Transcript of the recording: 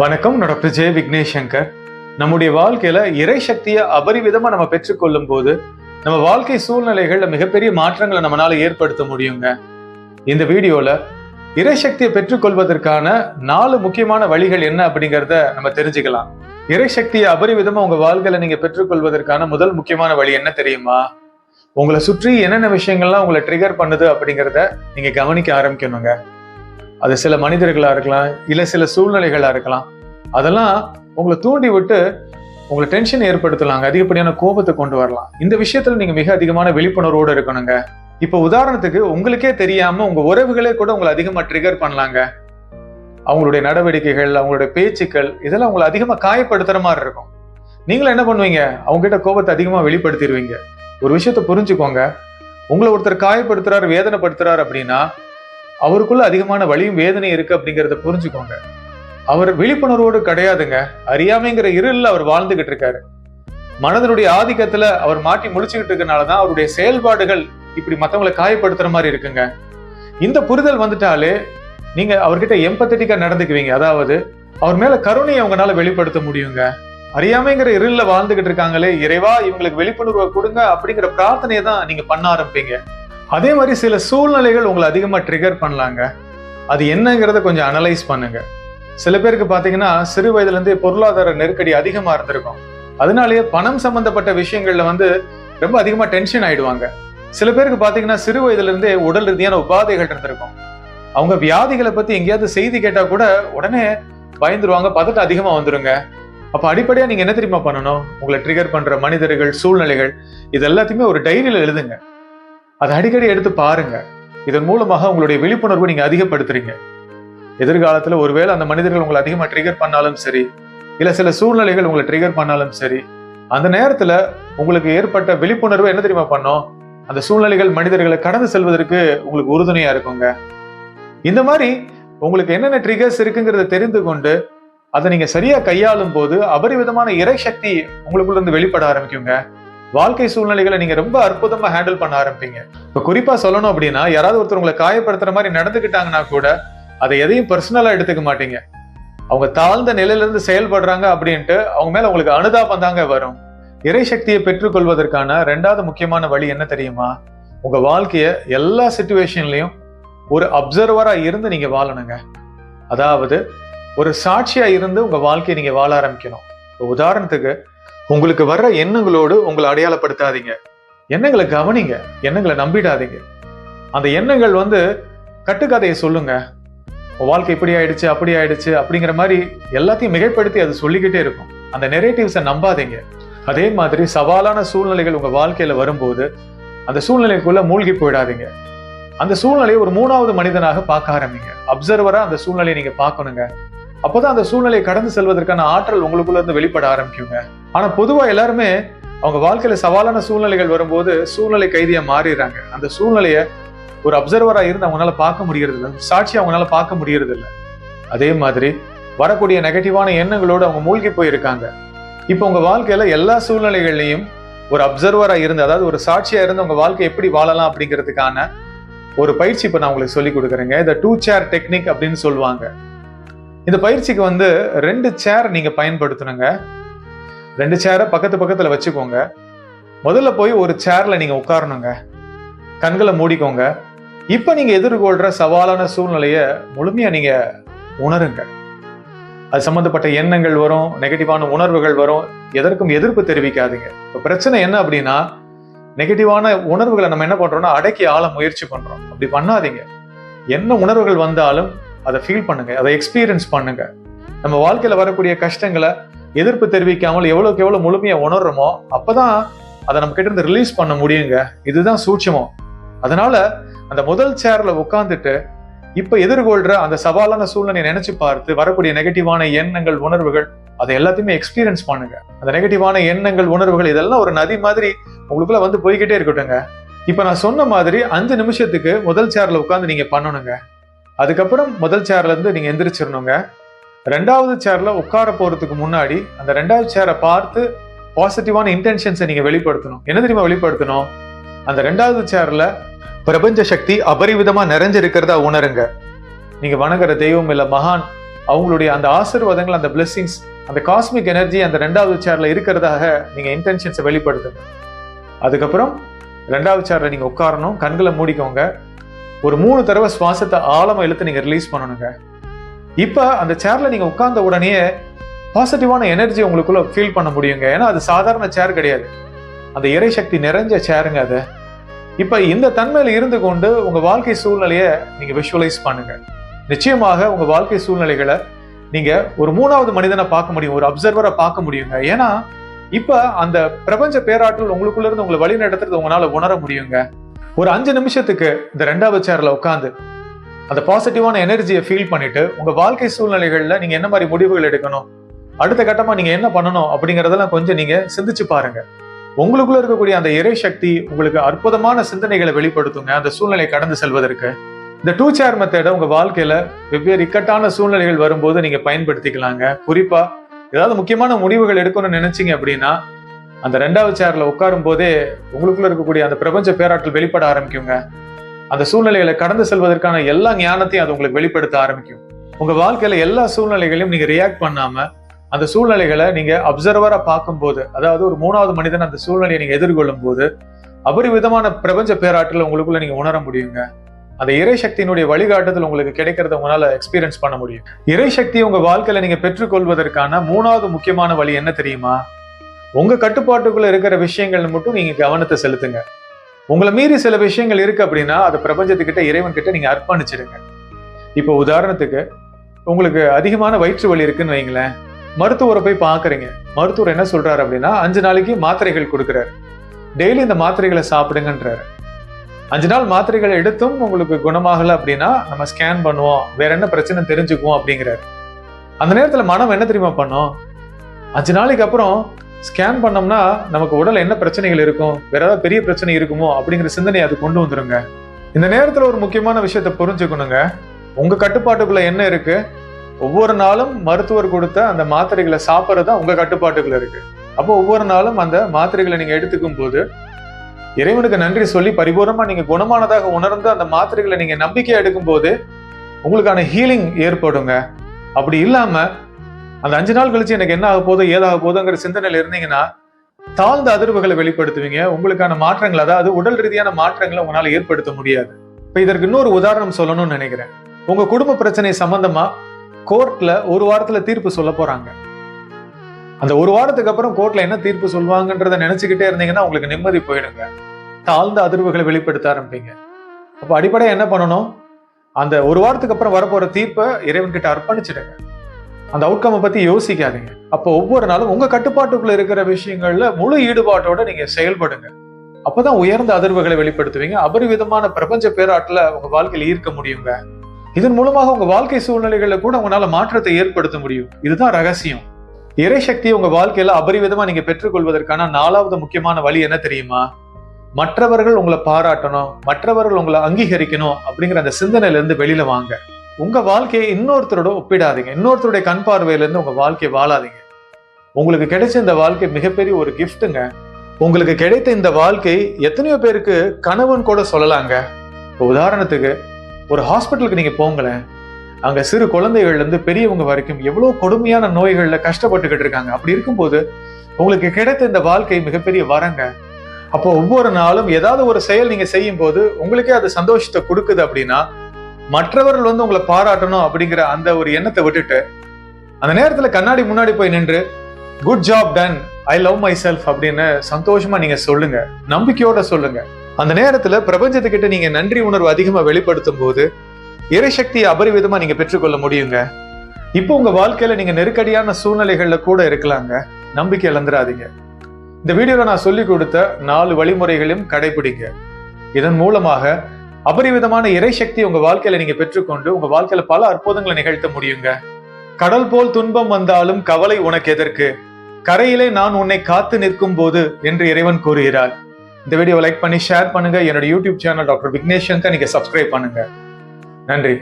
வணக்கம் நான் டாக்டர் ஜெய விக்னேஷ் சங்கர் நம்முடைய வாழ்க்கையில இறை சக்தியை அபரிவிதமா நம்ம பெற்றுக்கொள்ளும் போது நம்ம வாழ்க்கை சூழ்நிலைகள்ல மிகப்பெரிய மாற்றங்களை நம்மளால ஏற்படுத்த முடியுங்க. இந்த வீடியோல இறை சக்தியை பெற்றுக்கொள்வதற்கான நாலு முக்கியமான வழிகள் என்ன அப்படிங்கறத நம்ம தெரிஞ்சுக்கலாம். இறை சக்தியை அபரிவிதமா உங்க வாழ்க்கையில நீங்க பெற்றுக்கொள்வதற்கான முதல் முக்கியமான வழி என்ன தெரியுமா? உங்களை சுற்றி என்னென்ன விஷயங்கள்லாம் உங்களை ட்ரிகர் பண்ணுது அப்படிங்கிறத நீங்க கவனிக்க ஆரம்பிக்கணுங்க. அது சில மனிதர்களாக இருக்கலாம் இல்லை சில சூழ்நிலைகளாக இருக்கலாம். அதெல்லாம் உங்களை தூண்டி விட்டு உங்களை டென்ஷன் ஏற்படுத்தலாங்க. அதிகப்படியான கோபத்தை கொண்டு வரலாம். இந்த விஷயத்துல நீங்க மிக அதிகமான விழிப்புணர்வோடு இருக்கணுங்க. இப்போ உதாரணத்துக்கு உங்களுக்கே தெரியாம உங்க உறவுகளே கூட உங்களை அதிகமா ட்ரிகர் பண்ணலாங்க. அவங்களுடைய நடவடிக்கைகள் அவங்களுடைய பேச்சுக்கள் இதெல்லாம் உங்களை அதிகமாக காயப்படுத்துற மாதிரி இருக்கும். நீங்களும் என்ன பண்ணுவீங்க? அவங்க கிட்ட கோபத்தை அதிகமாக வெளிப்படுத்திடுவீங்க. ஒரு விஷயத்த புரிஞ்சுக்கோங்க. உங்களை ஒருத்தர் காயப்படுத்துறாரு வேதனைப்படுத்துறாரு அப்படின்னா அவருக்குள்ள அதிகமான வலியும் வேதனை இருக்கு அப்படிங்கிறத புரிஞ்சுக்கோங்க. அவர் விழிப்புணர்வோடு கிடையாதுங்க. அறியாமைங்கிற இருளில் அவர் வாழ்ந்துகிட்டு இருக்காரு. மனதனுடைய ஆதிக்கத்துல அவர் மாட்டி முழிச்சுக்கிட்டு இருக்கனாலதான் அவருடைய செயல்பாடுகள் இப்படி மத்தவங்களை காயப்படுத்துற மாதிரி இருக்குங்க. இந்த புரிதல் வந்துட்டாலே நீங்க அவர்கிட்ட எம்பத்தட்டிக்கா நடந்துக்குவீங்க. அதாவது அவர் மேல கருணையை அவங்களால வெளிப்படுத்த முடியுங்க. அறியாமைங்கிற இருள்ல வாழ்ந்துகிட்டு இருக்காங்களே இறைவா இவங்களுக்கு விழிப்புணர்வை கொடுங்க அப்படிங்கிற பிரார்த்தனையை தான் நீங்க பண்ண ஆரம்பிப்பீங்க. அதே மாதிரி சில சூழ்நிலைகள் உங்களை அதிகமா ட்ரிகர் பண்ணலாங்க. அது என்னங்கிறத கொஞ்சம் அனலைஸ் பண்ணுங்க. சில பேருக்கு பார்த்தீங்கன்னா சிறு வயதுல இருந்தே பொருளாதார நெருக்கடி அதிகமா இருந்திருக்கும். அதனாலேயே பணம் சம்பந்தப்பட்ட விஷயங்கள்ல வந்து ரொம்ப அதிகமா டென்ஷன் ஆயிடுவாங்க. சில பேருக்கு பார்த்தீங்கன்னா சிறு வயதுலேருந்தே உடல் ரீதியான உபாதைகள் இருந்திருக்கும். அவங்க வியாதிகளை பத்தி எங்கேயாவது செய்தி கேட்டால் கூட உடனே பயந்துருவாங்க பதட்டம் அதிகமா வந்துருங்க. அப்போ அடிப்படையாக நீங்க என்ன தெரியுமா பண்ணணும்? உங்களை ட்ரிகர் பண்ற மனிதர்கள் சூழ்நிலைகள் இது எல்லாத்தையுமே ஒரு டைரியில எழுதுங்க. அதை அடிக்கடி எடுத்து பாருங்க. இதன் மூலமாக உங்களுடைய விழிப்புணர்வு நீங்க அதிகப்படுத்துறீங்க. எதிர்காலத்துல ஒருவேளை அந்த மனிதர்கள் உங்களை அதிகமா ட்ரிகர் பண்ணாலும் சரி இல்ல சில சூழ்நிலைகள் உங்களை ட்ரிகர் பண்ணாலும் சரி அந்த நேரத்துல உங்களுக்கு ஏற்பட்ட விழிப்புணர்வு என்ன தெரியுமா பண்ணோம்? அந்த சூழ்நிலைகள் மனிதர்களை கடந்து செல்வதற்கு உங்களுக்கு உறுதுணையா இருக்குங்க. இந்த மாதிரி உங்களுக்கு என்னென்ன ட்ரிகர்ஸ் இருக்குங்கிறத தெரிந்து கொண்டு அதை நீங்க சரியா கையாளும் போது அபரிவிதமான இறை சக்தி உங்களுக்குள்ள இருந்து வெளிப்பட ஆரம்பிக்குங்க. வாழ்க்கை சூழ்நிலைகளை நீங்க ரொம்ப அற்புதமா ஹேண்டில் பண்ண ஆரம்பிப்பீங்க. இப்ப குறிப்பா சொல்லணும் அப்படின்னா யாராவது ஒருத்தர் உங்களை காயப்படுத்துற மாதிரி நடந்துக்கிட்டாங்கன்னா கூட அதை எதையும் பர்சனலா எடுத்துக்க மாட்டீங்க. அவங்க தாழ்ந்த நிலையில இருந்து செயல்படுறாங்க அப்படின்ட்டு அவங்க மேல உங்களுக்கு அனுதாபம் தாங்க வரும். இறை சக்தியை பெற்றுக்கொள்வதற்கான ரெண்டாவது முக்கியமான வழி என்ன தெரியுமா? உங்க வாழ்க்கைய எல்லா சுச்சுவேஷன்லயும் ஒரு அப்சர்வரா இருந்து நீங்க வாழணுங்க. அதாவது ஒரு சாட்சியா இருந்து உங்க வாழ்க்கையை நீங்க வாழ ஆரம்பிக்கணும். உதாரணத்துக்கு உங்களுக்கு வர்ற எண்ணங்களோடு உங்களை அடையாளப்படுத்தாதீங்க. எண்ணங்களை கவனிங்க. எண்ணங்களை நம்பிடாதீங்க. அந்த எண்ணங்கள் வந்து கட்டுக்கதையை சொல்லுங்க. வாழ்க்கை இப்படி ஆயிடுச்சு அப்படி ஆயிடுச்சு அப்படிங்கிற மாதிரி எல்லாத்தையும் மிகைப்படுத்தி அது சொல்லிக்கிட்டே இருக்கும். அந்த நெரேட்டிவ்ஸை நம்பாதீங்க. அதே மாதிரி சவாலான சூழ்நிலைகள் உங்க வாழ்க்கையில வரும்போது அந்த சூழ்நிலைக்குள்ள மூழ்கி போயிடாதீங்க. அந்த சூழ்நிலையை ஒரு மூணாவது மனிதனாக பார்க்க ஆரம்பிங்க. அப்சர்வரா அந்த சூழ்நிலையை நீங்க பார்க்கணுங்க. அப்போதான் அந்த சூழ்நிலையை கடந்து செல்வதற்கான ஆற்றல் உங்களுக்குள்ள இருந்து வெளிப்பட ஆரம்பிக்குங்க. ஆனா பொதுவா எல்லாருமே அவங்க வாழ்க்கையில சவாலான சூழ்நிலைகள் வரும்போது சூழ்நிலை கைதியா மாறிடுறாங்க. அந்த சூழ்நிலைய ஒரு அப்சர்வரா இருந்து அவங்களால பார்க்க முடியறது இல்லை சாட்சி அவங்களால பார்க்க முடியறது இல்லை அதே மாதிரி வரக்கூடிய நெகட்டிவான எண்ணங்களோடு அவங்க மூழ்கி போயிருக்காங்க. இப்போ உங்க வாழ்க்கையில எல்லா சூழ்நிலைகள்லையும் ஒரு அப்சர்வரா இருந்து அதாவது ஒரு சாட்சியா இருந்து உங்க வாழ்க்கை எப்படி வாழலாம் அப்படிங்கிறதுக்கான ஒரு பயிற்சி இப்போ நான் உங்களுக்கு சொல்லி கொடுக்குறேங்க. இந்த டூ சேர் டெக்னிக் அப்படின்னு சொல்லுவாங்க. இந்த பயிற்சிக்கு வந்து ரெண்டு சேர் நீங்க பயன்படுத்தணுங்க. ரெண்டு சேரை பக்கத்து பக்கத்துல வச்சுக்கோங்க. முதல்ல போய் ஒரு சேர்ல நீங்க உட்காரணுங்க. கண்களை மூடிக்கோங்க. இப்ப நீங்க எதிர்கொள்ற சவாலான சூழ்நிலைய முழுமையா நீங்க உணருங்க. அது சம்பந்தப்பட்ட எண்ணங்கள் வரும் நெகட்டிவான உணர்வுகள் வரும். எதற்கும் எதிர்ப்பு தெரிவிக்காதீங்க. இப்போ பிரச்சனை என்ன அப்படின்னா நெகட்டிவான உணர்வுகளை நம்ம என்ன பண்றோம்னா அடக்கி ஆள முயற்சி பண்றோம். அப்படி பண்ணாதீங்க. என்ன உணர்வுகள் வந்தாலும் அதை ஃபீல் பண்ணுங்க அதை எக்ஸ்பீரியன்ஸ் பண்ணுங்க. நம்ம வாழ்க்கையில வரக்கூடிய கஷ்டங்களை எதிர்ப்பு தெரிவிக்காமல் எவ்வளோக்கு எவ்வளோ முழுமையாக உணர்றோமோ அப்போதான் அதை நம்ம கிட்ட இருந்து ரிலீஸ் பண்ண முடியுங்க. இதுதான் சூட்சமம். அதனால அந்த முதல் சேர்ல உட்காந்துட்டு இப்ப எதிர்கொள்ற அந்த சவாலான சூழ்நிலையை நினைச்சு பார்த்து வரக்கூடிய நெகட்டிவான எண்ணங்கள் உணர்வுகள் அதை எல்லாத்தையுமே எக்ஸ்பீரியன்ஸ் பண்ணுங்க. அந்த நெகட்டிவான எண்ணங்கள் உணர்வுகள் இதெல்லாம் ஒரு நதி மாதிரி உங்களுக்குள்ள வந்து போய்கிட்டே இருக்கட்டுங்க இப்ப நான் சொன்ன மாதிரி அஞ்சு நிமிஷத்துக்கு முதல் சேர்ல உட்காந்து நீங்க பண்ணணுங்க. அதுக்கப்புறம் முதல் சேர்லேருந்து நீங்கள் எந்திரிச்சிடணுங்க ரெண்டாவது சேரில் உட்கார போகிறதுக்கு முன்னாடி அந்த ரெண்டாவது சேரை பார்த்து பாசிட்டிவான இன்டென்ஷன்ஸை நீங்கள் வெளிப்படுத்தணும். என்ன தெரியுமா வெளிப்படுத்தணும்? அந்த ரெண்டாவது சேரில் பிரபஞ்ச சக்தி அபரிவிதமாக நிறைஞ்சிருக்கிறதா உணருங்க. நீங்கள் வணங்குற தெய்வம் இல்லை மகான் அவங்களுடைய அந்த ஆசீர்வாதங்கள் அந்த பிளெஸ்ஸிங்ஸ் அந்த காஸ்மிக் எனர்ஜி அந்த ரெண்டாவது சேரில் இருக்கிறதாக நீங்கள் இன்டென்ஷன்ஸை வெளிப்படுத்துங்க. அதுக்கப்புறம் ரெண்டாவது சேரில் நீங்கள் உட்காரணும் கண்களை மூடிக்கோங்க. ஒரு மூணு தடவை சுவாசத்தை ஆழமாக இழுத்து நீங்க ரிலீஸ் பண்ணணுங்க. இப்போ அந்த சேர்ல நீங்க உட்கார்ந்த உடனே பாசிட்டிவான எனர்ஜி உங்களுக்குள்ள ஃபீல் பண்ண முடியுங்க. ஏன்னா அது சாதாரண சேர் கிடையாது. அந்த இறை சக்தி நிறைஞ்ச சேருங்க அது. இப்போ இந்த தன்மையில இருந்து கொண்டு உங்க வாழ்க்கை சூழ்நிலையை நீங்க விஷுவலைஸ் பண்ணுங்க. நிச்சயமாக உங்கள் வாழ்க்கை சூழ்நிலைகளை நீங்கள் ஒரு மூணாவது மனிதனை பார்க்க முடியும். ஒரு அப்சர்வரை பார்க்க முடியுங்க. ஏன்னா இப்போ அந்த பிரபஞ்ச பேராற்றல் உங்களுக்குள்ள இருந்து உங்களை வழி நடத்துறது உங்களால உணர முடியுங்க. ஒரு அஞ்சு நிமிஷத்துக்கு இந்த ரெண்டாவது சேர்ல உட்காந்து அந்த பாசிட்டிவான எனர்ஜியை ஃபீல் பண்ணிட்டு உங்க வாழ்க்கை சூழ்நிலைகளில் நீங்க என்ன மாதிரி முடிவுகள் எடுக்கணும்? அடுத்த கட்டமா நீங்க என்ன பண்ணணும்? அப்படிங்கறதெல்லாம் கொஞ்சம் நீங்க சிந்திச்சு பாருங்க. உங்களுக்குள்ள இருக்கக்கூடிய அந்த இறை சக்தி உங்களுக்கு அற்புதமான சிந்தனைகளை வெளிப்படுத்துங்க. அந்த சூழ்நிலை கடந்து செல்வதற்கு. இந்த டூ சேர் மெத்தடை உங்க வாழ்க்கையில வெவ்வேறு இக்கட்டான சூழ்நிலைகள் வரும்போது நீங்க பயன்படுத்திக்கலாங்க. குறிப்பா ஏதாவது முக்கியமான முடிவுகள் எடுக்கணும்னு நினைச்சீங்க அப்படின்னா அந்த ரெண்டாவது சேர்ல உட்காரும் போதே உங்களுக்குள்ள இருக்கக்கூடிய அந்த பிரபஞ்ச பேராற்றல் வெளிப்பட ஆரம்பிக்குங்க. அந்த சூழ்நிலைகளை கடந்து செல்வதற்கான எல்லா ஞானத்தையும் அது உங்களுக்கு வெளிப்படுத்த ஆரம்பிக்கும். உங்க வாழ்க்கையில எல்லா சூழ்நிலைகளையும் நீங்க ரியாக்ட் பண்ணாம அந்த சூழ்நிலைகளை நீங்க அப்சர்வரா பார்க்கும்போது அதாவது ஒரு மூணாவது மனிதன் அந்த சூழ்நிலையை நீங்க எதிர்கொள்ளும் போது அபரிவிதமான பிரபஞ்ச பேராற்றல் உங்களுக்குள்ள நீங்க உணர முடியுங்க. அந்த இறை சக்தியினுடைய வழிகாட்டுதல் உங்களுக்கு கிடைக்கிறத உங்களால எக்ஸ்பீரியன்ஸ் பண்ண முடியும். இறை சக்தி உங்க வாழ்க்கையில நீங்க பெற்றுக்கொள்வதற்கான மூணாவது முக்கியமான வழி என்ன தெரியுமா? உங்க கட்டுப்பாட்டுக்குள்ள இருக்கிற விஷயங்கள் மட்டும் நீங்க கவனத்தை செலுத்துங்க. உங்களை மீறி சில விஷயங்கள் இருக்கு அப்படின்னா அதை பிரபஞ்சத்துக்கிட்ட இறைவன் கிட்ட நீங்க அர்ப்பணிச்சிடுங்க. இப்போ உதாரணத்துக்கு உங்களுக்கு அதிகமான வயிற்று வலி இருக்குன்னு வைங்களேன். மருத்துவரை போய் பாக்குறீங்க. மருத்துவர் என்ன சொல்றாரு அப்படின்னா அஞ்சு நாளைக்கு மாத்திரைகள் கொடுக்குறாரு. டெய்லி இந்த மாத்திரைகளை சாப்பிடுங்கன்றாரு. அஞ்சு நாள் மாத்திரைகளை எடுத்தும் உங்களுக்கு குணமாகலை அப்படின்னா நம்ம ஸ்கேன் பண்ணுவோம். வேற என்ன பிரச்சனை தெரிஞ்சுக்குவோம் அப்படிங்கிறாரு. அந்த நேரத்துல மனம் என்ன தெரியுமா பண்ணும்? அஞ்சு நாளைக்கு அப்புறம் ஸ்கேன் பண்ணோம்னா நமக்கு உடல் என்ன பிரச்சனைகள் இருக்கும்? வேற ஏதாவது பெரிய பிரச்சனை இருக்குமோ? அப்படிங்கிற சிந்தனை அது கொண்டு வந்துருங்க. இந்த நேரத்தில் ஒரு முக்கியமான விஷயத்த புரிஞ்சுக்கணுங்க. உங்க கட்டுப்பாட்டுக்குள்ள என்ன இருக்கு? ஒவ்வொரு நாளும் மருத்துவர் கொடுத்த அந்த மாத்திரைகளை சாப்பிட்றது தான் உங்க கட்டுப்பாட்டுக்குள்ள இருக்கு. அப்போ ஒவ்வொரு நாளும் அந்த மாத்திரைகளை நீங்க எடுத்துக்கும் போது இறைவனுக்கு நன்றி சொல்லி பரிபூர்ணமா நீங்க குணமானதாக உணர்ந்து அந்த மாத்திரைகளை நீங்க நம்பிக்கையா எடுக்கும் போது உங்களுக்கான ஹீலிங் ஏற்படுங்க. அப்படி இல்லாம அந்த அஞ்சு நாள் கழிச்சு எனக்கு என்ன ஆக போதோ ஏதாக போதோங்கிற சிந்தனையில இருந்தீங்கன்னா தாழ்ந்த அதிர்வுகளை வெளிப்படுத்துவீங்க. உங்களுக்கான மாற்றங்கள் அதாவது உடல் ரீதியான மாற்றங்களை உங்களால ஏற்படுத்த முடியாது. இப்ப இதற்கு இன்னொரு உதாரணம் சொல்லணும்னு நினைக்கிறேன். உங்க குடும்ப பிரச்சனை சம்பந்தமா கோர்ட்ல ஒரு வாரத்துல தீர்ப்பு சொல்ல போறாங்க. அந்த ஒரு வாரத்துக்கு அப்புறம் கோர்ட்ல என்ன தீர்ப்பு சொல்லுவாங்கன்றத நினைச்சுக்கிட்டே இருந்தீங்கன்னா உங்களுக்கு நிம்மதி போயிடுங்க. தாழ்ந்த அதிர்வுகளை வெளிப்படுத்த ஆரம்பிப்பீங்க அப்ப அடிப்படையா என்ன பண்ணணும்? அந்த ஒரு வாரத்துக்கு அப்புறம் வரப்போற தீர்ப்பை இறைவன்கிட்ட அர்ப்பணிச்சிடுங்க. அந்த அவுட்கம் பத்தி யோசிக்காதீங்க. அப்போ ஒவ்வொரு நாளும் உங்க கட்டுப்பாட்டுக்குள்ள இருக்கிற விஷயங்கள்ல முழு ஈடுபாட்டோட நீங்க செயல்படுங்க. அப்பதான் உயர்ந்த அதிர்வுகளை வெளிப்படுத்துவீங்க. அபரிவிதமான பிரபஞ்ச பேராட்டுல உங்க வாழ்க்கையில் ஈர்க்க முடியுங்க. இதன் மூலமாக உங்க வாழ்க்கை சூழ்நிலைகளில் கூட உங்களால மாற்றத்தை ஏற்படுத்த முடியும். இதுதான் ரகசியம். இறை சக்தியை உங்க வாழ்க்கையில அபரிவிதமா நீங்க பெற்றுக்கொள்வதற்கான நாலாவது முக்கியமான வழி என்ன தெரியுமா? மற்றவர்கள் உங்களை பாராட்டணும் மற்றவர்கள் உங்களை அங்கீகரிக்கணும் அப்படிங்கிற அந்த சிந்தனையில இருந்து வெளியில வாங்க. உங்க வாழ்க்கையை இன்னொருத்தரோட ஒப்பிடாதீங்க. இன்னொருத்தருடைய கண் பார்வையில இருந்து உங்க வாழ்க்கையை வாழாதீங்க. உங்களுக்கு கிடைச்ச இந்த வாழ்க்கை மிகப்பெரிய ஒரு கிஃப்ட்டுங்க உங்களுக்கு கிடைத்த இந்த வாழ்க்கை எத்தனையோ பேருக்கு கனவுன்னு கூட சொல்லலாங்க. இப்போ உதாரணத்துக்கு ஒரு ஹாஸ்பிட்டலுக்கு நீங்க போங்களேன். அங்க சிறு குழந்தைகள்ல இருந்து பெரியவங்க வரைக்கும் எவ்வளவு கொடுமையான நோய்கள்ல கஷ்டப்பட்டுக்கிட்டு இருக்காங்க. அப்படி இருக்கும்போது உங்களுக்கு கிடைத்த இந்த வாழ்க்கை மிகப்பெரிய வரங்க. அப்போ ஒவ்வொரு நாளும் ஏதாவது ஒரு செயல் நீங்க செய்யும் போது உங்களுக்கே அது சந்தோஷத்தை கொடுக்குது அப்படின்னா மற்றவர்கள் வந்து உங்களை பாராட்டணும் அப்படிங்கிற அந்த ஒரு எண்ணத்தை விட்டுட்டு அந்த நேரத்துல கண்ணாடி முன்னாடி போய் நின்று good job done I love myself அப்படின்னு சந்தோஷமா நீங்க சொல்லுங்க. நம்பிக்கையோட சொல்லுங்க. அந்த நேரத்துல பிரபஞ்சத்துக்கிட்ட நீங்க நன்றி உணர்வு அதிகமா வெளிப்படுத்தும் போது எரிசக்தியை அபரிவிதமா நீங்க பெற்றுக்கொள்ள முடியுங்க. இப்போ உங்க வாழ்க்கையில நீங்க நெருக்கடியான சூழ்நிலைகள்ல கூட இருக்கலாங்க. நம்பிக்கை இழந்துடாதீங்க. இந்த வீடியோல நான் சொல்லி கொடுத்த நாலு வழிமுறைகளையும் கடைபிடிங்க இதன் மூலமாக அபரிவிதமான இறைசக்தி உங்க வாழ்க்கையில நீங்க பெற்றுக்கொண்டு உங்க வாழ்க்கையில பல அற்புதங்களை நிகழ்த்த முடியுங்க. கடல் போல் துன்பம் வந்தாலும் கவலை உனக்கு எதற்கு? கரையிலே நான் உன்னை காத்து நிற்கும் போது என்று இறைவன் கூறுகிறார். இந்த வீடியோ லைக் பண்ணி ஷேர் பண்ணுங்க. என்னோட YouTube channel doctor Vignesh Shankar நீங்க சப்ஸ்கிரைப் பண்ணுங்க. நன்றி.